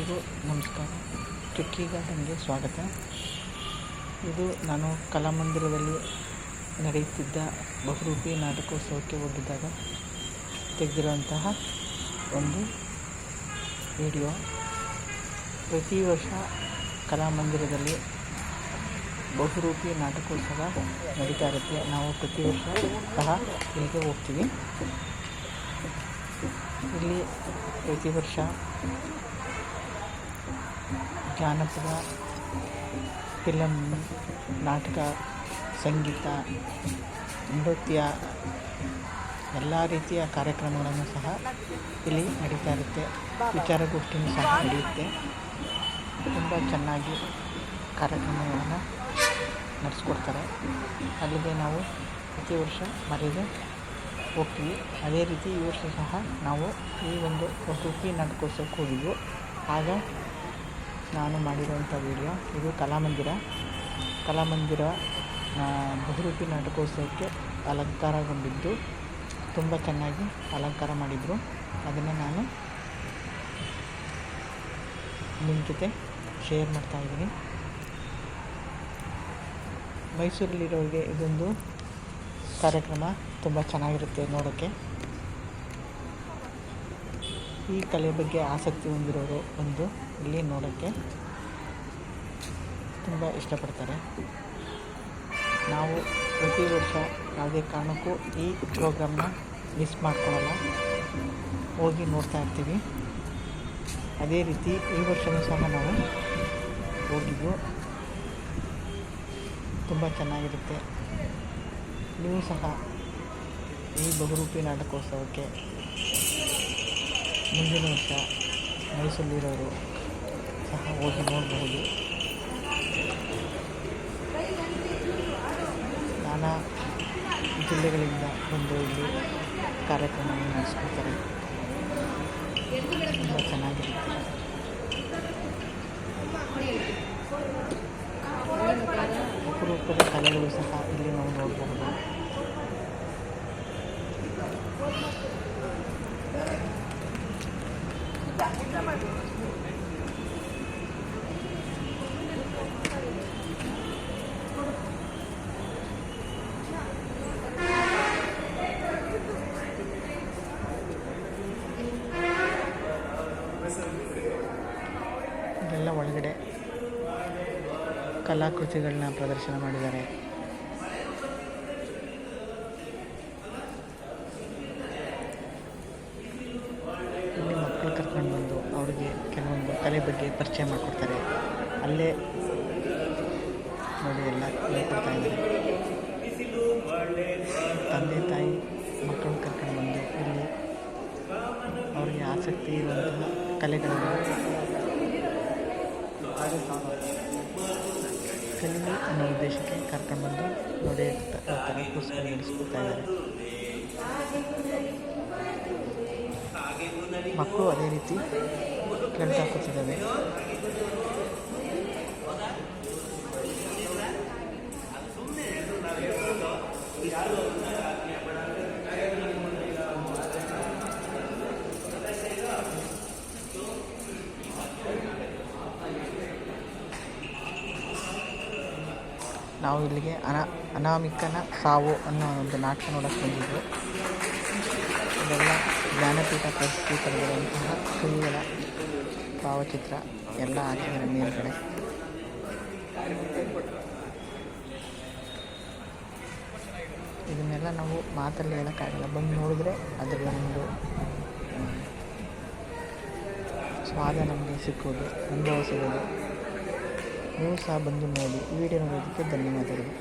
ಎಲ್ರಿಗೂ ನಮಸ್ಕಾರ. ಚುಕ್ಕಿ ಗಾರ್ಡನ್ಗೆ ಸ್ವಾಗತ. ಇದು ನಾನು ಕಲಾಮಂದಿರದಲ್ಲಿ ನಡೆಯುತ್ತಿದ್ದ ಬಹುರೂಪಿ ನಾಟಕೋತ್ಸವಕ್ಕೆ ಹೋಗಿದ್ದಾಗ ತೆಗೆದಿರುವಂತಹ ಒಂದು ವಿಡಿಯೋ. ಪ್ರತಿ ವರ್ಷ ಕಲಾಮಂದಿರದಲ್ಲಿ ಬಹುರೂಪಿ ನಾಟಕೋತ್ಸವ ನಡೀತಾ ಇರುತ್ತೆ. ನಾವು ಪ್ರತಿ ವರ್ಷ ಸಹ ಇಲ್ಲಿಗೆ ಹೋಗ್ತೀವಿ. ಇಲ್ಲಿ ಪ್ರತಿ ವರ್ಷ ಜಾನಪದ ಫಿಲಮ್ ನಾಟಕ, ಸಂಗೀತ, ನೃತ್ಯ, ಎಲ್ಲ ರೀತಿಯ ಕಾರ್ಯಕ್ರಮಗಳನ್ನು ಸಹ ಇಲ್ಲಿ ನಡೀತಾ ಇರುತ್ತೆ. ವಿಚಾರಗೋಷ್ಠಿಯೂ ಸಹ ನಡೆಯುತ್ತೆ. ತುಂಬ ಚೆನ್ನಾಗಿ ಕಾರ್ಯಕ್ರಮಗಳನ್ನು ನಡೆಸ್ಕೊಡ್ತಾರೆ. ಅಲ್ಲಿಗೆ ನಾವು ಪ್ರತಿ ವರ್ಷ ಮರೆಯದೆ ಹೋಗ್ತೀವಿ. ಅದೇ ರೀತಿ ಈ ವರ್ಷ ಸಹ ನಾವು ಈ ಒಂದು ಬಹುರೂಪಿ ನಾಟಕೋತ್ಸವಕ್ಕೆ ಹೋಗಿದ್ವು. ಆಗ ನಾನು ಮಾಡಿರುವಂಥ ವಿಡಿಯೋ ಇದು ಕಲಾಮಂದಿರ. ಕಲಾಮಂದಿರ ಬಹುರೂಪಿ ನಾಟಕೋತ್ಸವಕ್ಕೆ ಅಲಂಕಾರಗೊಂಡಿದ್ದು, ತುಂಬ ಚೆನ್ನಾಗಿ ಅಲಂಕಾರ ಮಾಡಿದರು. ಅದನ್ನು ನಾನು ನಿಮ್ಮ ಜೊತೆ ಶೇರ್ ಮಾಡ್ತಾಯಿದ್ದೀನಿ ಮೈಸೂರಲ್ಲಿರೋರಿಗೆ ಇದೊಂದು ಕಾರ್ಯಕ್ರಮ ತುಂಬ ಚೆನ್ನಾಗಿರುತ್ತೆ ನೋಡೋಕ್ಕೆ ಈ ಕಲೆ ಬಗ್ಗೆ ಆಸಕ್ತಿ ಹೊಂದಿರೋರು ಒಂದು ಇಲ್ಲಿ ನೋಡೋಕ್ಕೆ ತುಂಬ ಇಷ್ಟಪಡ್ತಾರೆ. ನಾವು ಪ್ರತಿ ವರ್ಷ ಯಾವುದೇ ಕಾರಣಕ್ಕೂ ಈ ಪ್ರೋಗ್ರಾಮ್ನ ಮಿಸ್ ಮಾಡ್ಕೊಳ್ಳಲ್ಲ ಹೋಗಿ ನೋಡ್ತಾ ಇರ್ತೀವಿ. ಅದೇ ರೀತಿ ಈ ವರ್ಷವೂ ಸಹ ನಾವು ಹೋಗಿದ್ದು ತುಂಬ ಚೆನ್ನಾಗಿರುತ್ತೆ. ನೀವು ಸಹ ಈ ಬಹುರೂಪಿ ನಾಟಕೋತ್ಸವಕ್ಕೆ ಮುಂದಿನ ವರ್ಷ ಮೈಸೂರಲ್ಲಿರೋರು ಸಹ ಹೋಗಿ ನೋಡಬಹುದು ನಾನಾ ಜಿಲ್ಲೆಗಳಿಂದ ಬಂದು ಇಲ್ಲಿ ಕಾರ್ಯಕ್ರಮವನ್ನು ನಡೆಸ್ಕೊಳ್ತಾರೆ. ತುಂಬ ಚೆನ್ನಾಗಿರುತ್ತೆ ಅಪರೂಪದ ಕಲೆಗಳು ಸಹ ಇಲ್ಲಿ ನಾವು ನೋಡಬಹುದು ಇದೆಲ್ಲ ಒಳಗಡೆ ಕಲಾಕೃತಿಗಳನ್ನ ಪ್ರದರ್ಶನ ಮಾಡಿದ್ದಾರೆ ಇಲ್ಲಿ ಮಕ್ಕಳು ಕರ್ಕೊಂಡು ಬಂದು ಅವರಿಗೆ ಕೆಲವೊಂದು ಕಲೆ ಬಗ್ಗೆ ಪರಿಚಯ ಮಾಡಿಕೊಡ್ತಾರೆ. ಅಲ್ಲೇ ನೋಡಿ ಎಲ್ಲ ಹೇಳ್ಕೊಡ್ತಾ ಇದ್ದಾರೆ. ತಂದೆ, ತಾಯಿ ಮಕ್ಕಳು ಕರ್ಕೊಂಡು ಬಂದು ಇಲ್ಲಿ ಅವರಿಗೆ ಆಸಕ್ತಿ ಇರುವಂತಹ ಕಲೆಗಳನ್ನು ಕಲೀಲಿ ಅನ್ನೋ ಉದ್ದೇಶಕ್ಕೆ ಕರ್ಕೊಂಡ್ಬಂದು ನೋಡಿ ಹೋಗ್ತಾರೆ ಕೂರಿಸ್ಕೊಂಡು ನಡೆಸ್ಕೊಡ್ತಾ ಇದ್ದಾರೆ. ಮಕ್ಕಳು ಅದೇ ರೀತಿ ಕೇಳ್ತಾ ಕೂತಿದ್ದಾವೆ ನಾವು ಇಲ್ಲಿಗೆ ಅನ ಅನಾಮಿಕನ ಸಾವು ಅನ್ನೋ ಒಂದು ನಾಟಕ ನೋಡಕ್ಕೆ ಬಂದಿದ್ದರು ಇದೆಲ್ಲ ಜ್ಞಾನಪೀಠ ಪ್ರಶಸ್ತಿ ಪಡೆದಿರುವಂತಹ ಭಾವಚಿತ್ರ, ಎಲ್ಲ ಹಾಕಿದ್ದಾರೆ ಮೇಲ್ಗಡೆ. ಇದನ್ನೆಲ್ಲ ನಾವು ಮಾತಲ್ಲಿ ಹೇಳೋಕ್ಕಾಗಲ್ಲ, ಬಂದು ನೋಡಿದ್ರೆ ಅದರ ಒಂದು ಸ್ವಾದ ನಮಗೆ ಸಿಕ್ಕೋದು ಅನುಭವಿಸೋದು ನೀವು ಸಹ ಬಂದು ನೋಡಿ ವಿಡಿಯೋ ನೋಡೋದಕ್ಕೆ ಧನ್ಯವಾದಗಳು.